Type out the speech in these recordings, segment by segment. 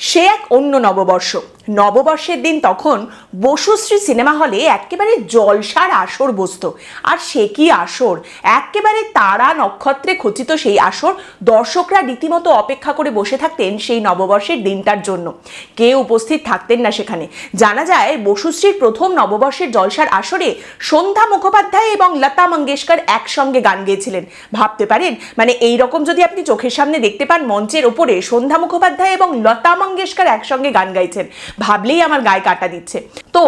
সে এক অন্য নববর্ষ। নববর্ষের দিন তখন বসুশ্রী সিনেমা হলে একেবারে জলসার আসর বসতো। আর সে কি আসর? একেবারে তারা নক্ষত্রে খচিত সেই আসর দর্শকরা রীতিমতো অপেক্ষা করে বসে থাকতেন সেই নববর্ষের দিনটার জন্য। কেউ উপস্থিত থাকতেন না সেখানে। জানা যায় বসুশ্রীর প্রথম নববর্ষের জলসার আসরে সন্ধ্যা মুখোপাধ্যায় এবং লতা মঙ্গেশকর একসঙ্গে গান গেয়েছিলেন। ভাবতে পারেন মানে এই রকম যদি আপনি চোখের সামনে দেখতে পান মঞ্চের ওপরে সন্ধ্যা মুখোপাধ্যায় এবং লতা মঙ্গেশকর একসঙ্গে গান গাইছেন। ভাবলেই আমার গায়ে কাটা দিচ্ছে। তো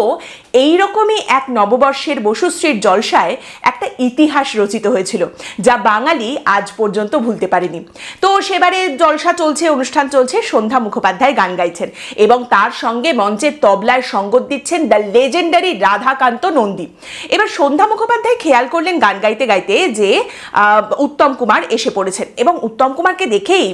এই রকমই এক নববর্ষের বসুশ্রীর জলসায় একটা ইতিহাস রচিত হয়েছিল, যা বাঙালি আজ পর্যন্ত ভুলতে পারেনি। তো সেবারে জলসা চলছে, অনুষ্ঠান চলছে, সন্ধ্যা মুখোপাধ্যায় গান গাইছেন এবং তার সঙ্গে মঞ্চের তবলায় সঙ্গত দিচ্ছেন দ্য লেজেন্ডারি রাধাকান্ত নন্দী। এবার সন্ধ্যা মুখোপাধ্যায় খেয়াল করলেন গান গাইতে গাইতে যে উত্তম কুমার এসে পড়েছেন এবং উত্তম কুমারকে দেখেই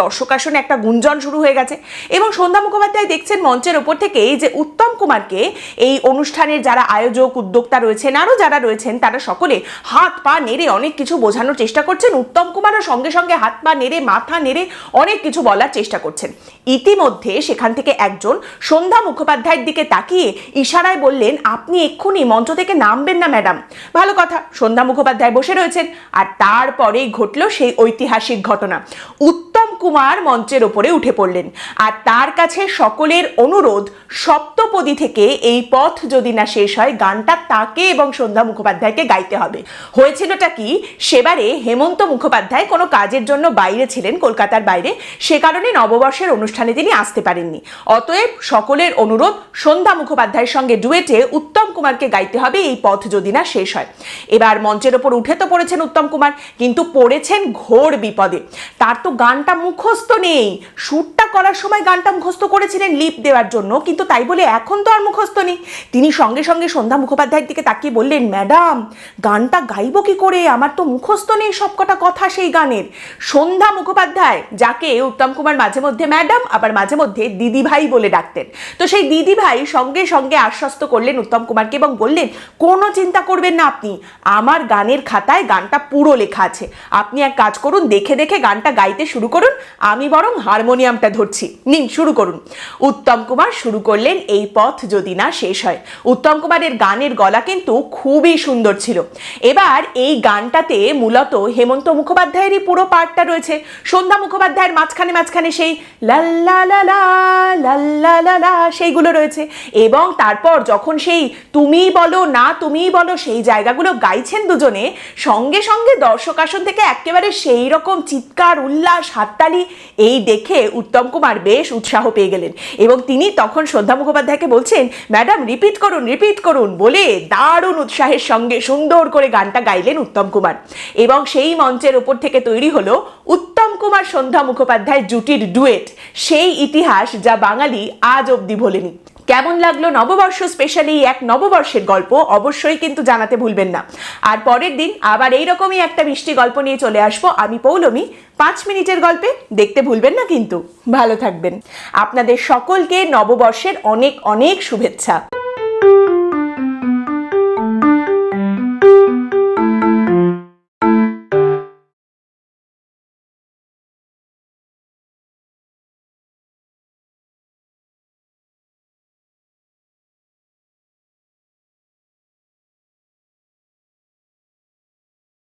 দর্শক আসনে একটা গুঞ্জন শুরু হয়ে গেছে। এবং সন্ধ্যা মুখোপাধ্যায় দেখছেন মঞ্চের ওপর থেকেই যে উত্তম কুমারকে, এই অনুষ্ঠানের যারা আয়োজক, উদ্যোক্তা রয়েছেন আরও যারা রয়েছেন, তারা সকলে হাত পা নেড়ে অনেক কিছু বোঝানোর চেষ্টা করছেন। উত্তম কুমারও সঙ্গে সঙ্গে হাত পা নেড়ে, মাথা নেড়ে অনেক কিছু বলার চেষ্টা করছেন। ইতিমধ্যে সেখান থেকে একজন সন্ধ্যা মুখোপাধ্যায়ের দিকে তাকিয়ে ইশারায় বললেন, আপনি এক্ষুনি মঞ্চ থেকে নামবেন না, ম্যাডাম। ভালো কথা, সন্ধ্যা মুখোপাধ্যায় বসে রয়েছেন। আর তারপরেই ঘটল সেই ঐতিহাসিক ঘটনা। উত্তম কুমার মঞ্চের ওপরে উঠে পড়লেন। আর তার কাছে সকলের অনুরোধ, সপ্তপদী থেকে এই পথ যদি না শেষ হয়, গানটা তাকে এবং সন্ধ্যা মুখোপাধ্যায়কে গাইতে হবে। হয়েছিলটা কি? সেবারে হেমন্ত মুখোপাধ্যায় কোনো কাজের জন্য বাইরে ছিলেন কলকাতার বাইরে। সে কারণে নববর্ষের অনুষ্ঠানে তিনি আসতে পারেননি। অতএব সকলের অনুরোধ, সন্ধ্যা মুখোপাধ্যায়ের সঙ্গে ডুয়েটে উত্তম কুমারকে গাইতে হবে, এই পথ যদি না শেষ হয়। এবার মঞ্চের ওপর উঠে তো পড়েছেন উত্তম কুমার, কিন্তু পড়েছেন ঘোর বিপদে। তার তো গানটা মুখস্থ নেই। সুরটা করার সময় গানটা মুখস্থ করেছিলেন লিপ দেওয়ার জন্য, কিন্তু তাই বলে এখন তো আর মুখস্থ নেই। তিনি সঙ্গে সঙ্গে সন্ধ্যা মুখোপাধ্যায়ের দিকে তাকিয়ে বললেন, ম্যাডাম, গানটা গাইবো কি করে? আমার তো মুখস্থ নেই সবকটা কথা সেই গানের। সন্ধ্যা মুখোপাধ্যায়, যাকে উত্তম কুমার মাঝে মধ্যে ম্যাডাম, আবার মাঝে মধ্যে দিদি ভাই বলে ডাকতেন। তো সেই দিদি ভাই সঙ্গে সঙ্গে আশ্বস্ত করলেন উত্তম কুমারকে এবং বললেন, কোনো চিন্তা করবেন না আপনি। আমার গানের খাতায় গানটা পুরো লেখা আছে। আপনি এক কাজ করুন, দেখে দেখে গানটা গাইতে শুরু করুন। আমি বরং হারমোনিয়ামটা ধরছি নিন, শুরু করুন। উত্তম কুমার শুরু করলেন, এই পথ যদি না শেষ হয়। উত্তম কুমারের গানের গলা কিন্তু খুবই সুন্দর ছিল। এবার এই গানটাতে মূলত হেমন্ত মুখোপাধ্যায়েরই পুরো পার্টটা রয়েছে। সন্ধ্যা মুখোপাধ্যায়ের মাঝখানে মাঝখানে সেই লাল্লা সেইগুলো রয়েছে। এবং তারপর যখন সেই তুমি বলো, না তুমি বলো সেই জায়গাগুলো গাইছেন দুজনে, সঙ্গে সঙ্গে দর্শক আসন থেকে একেবারে সেই রকম চিৎকার, উল্লাস, হাততালি এই দেখে উত্তম কুমার বেশ উৎসাহ পেয়ে গেলেন। এবং তিনি তখন সন্ধ্যা মুখোপাধ্যায়কে বলছেন, ম্যাডাম, রিপিট করুন রিপিট করুন, বলে দারুণ উৎসাহের সঙ্গে সুন্দর করে গানটা গাইলেন উত্তম কুমার। এবং সেই মঞ্চের ওপর থেকে তৈরি হলো উত্তম কুমার সন্ধ্যা মুখোপাধ্যায় জুটির ডুয়েট। সেই ইতিহাস যা বাঙালি আজ অব্দি ভোলেনি। কেমন লাগল নববর্ষ স্পেশালি এক নববর্ষের গল্প? অবশ্যই কিন্তু জানাতে ভুলবেন না। আর পরের দিন আবার এইরকমই একটা মিষ্টি গল্প নিয়ে চলে আসব। আমি পৌলমি, পাঁচ মিনিটের গল্পে দেখতে ভুলবেন না কিন্তু। ভালো থাকবেন। আপনাদের সকলকে নববর্ষের অনেক অনেক শুভেচ্ছা।